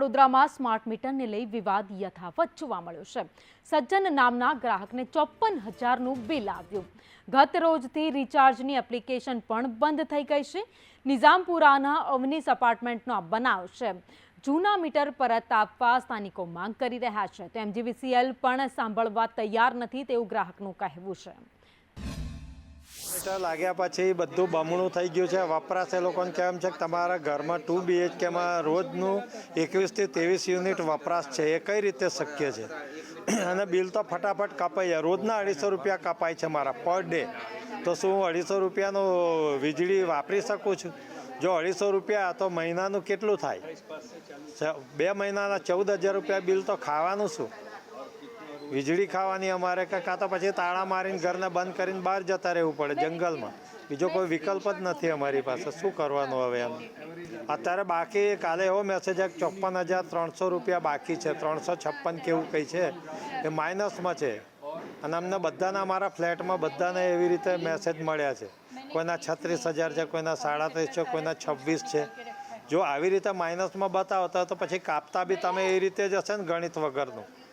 વડોદરામાં સ્માર્ટ મીટરને લઈ વિવાદ યથાવત જોવા મળ્યો છે. સજ્જન નામના ગ્રાહકને ચોપન હજારનું બિલ આવ્યું. ગત રોજથી રિચાર્જની એપ્લિકેશન પણ બંધ થઈ ગઈ છે. નિઝામપુરાના અવનીસ અપાર્ટમેન્ટનો આ બનાવ છે. જૂના મીટર પરત આપવા સ્થાનિકો માંગ કરી રહ્યા છે. તો એમજીવીસીએલ પણ સાંભળવા તૈયાર નથી તેવું ગ્રાહકનું કહેવું છે. મીટર લાગ્યા પછી બધું બમણું થઈ ગયું છે. વપરાશ એ લોકોને કેમ છે કે તમારા ઘરમાં ટુ બીએચકેમાં રોજનું એકવીસથી ત્રેવીસ યુનિટ વપરાશ છે. એ કઈ રીતે શક્ય છે? અને બિલ તો ફટાફટ કપાઈ જાય. રોજના અઢીસો રૂપિયા કપાય છે મારા પર ડે. તો શું હું અઢીસો રૂપિયાનું વીજળી વાપરી શકું છું? જો અઢીસો રૂપિયા તો મહિનાનું કેટલું થાય? બે મહિનાના ચૌદ હજાર રૂપિયા બિલ તો ખાવાનું શું? વીજળી ખાવાની અમારે કે કાં તો પછી તાળા મારીને ઘરને બંધ કરીને બહાર જતા રહેવું પડે જંગલમાં. બીજો કોઈ વિકલ્પ જ નથી અમારી પાસે. શું કરવાનું હવે એમ? અત્યારે બાકી કાલે એવો મેસેજ કે ચોપ્પન હજાર ત્રણસો રૂપિયા બાકી છે. ત્રણસો છપ્પન કેવું કંઈ છે? એ માઇનસમાં છે. અને અમને બધાના અમારા ફ્લેટમાં બધાને એવી રીતે મેસેજ મળ્યા છે. કોઈના છત્રીસ હજાર છે, કોઈના સાડત્રીસ છે, કોઈના છવ્વીસ છે. જો આવી રીતે માઇનસમાં બતાવતા તો પછી કાપતા બી તમે એ રીતે જ હશે ને ગણિત વગરનું?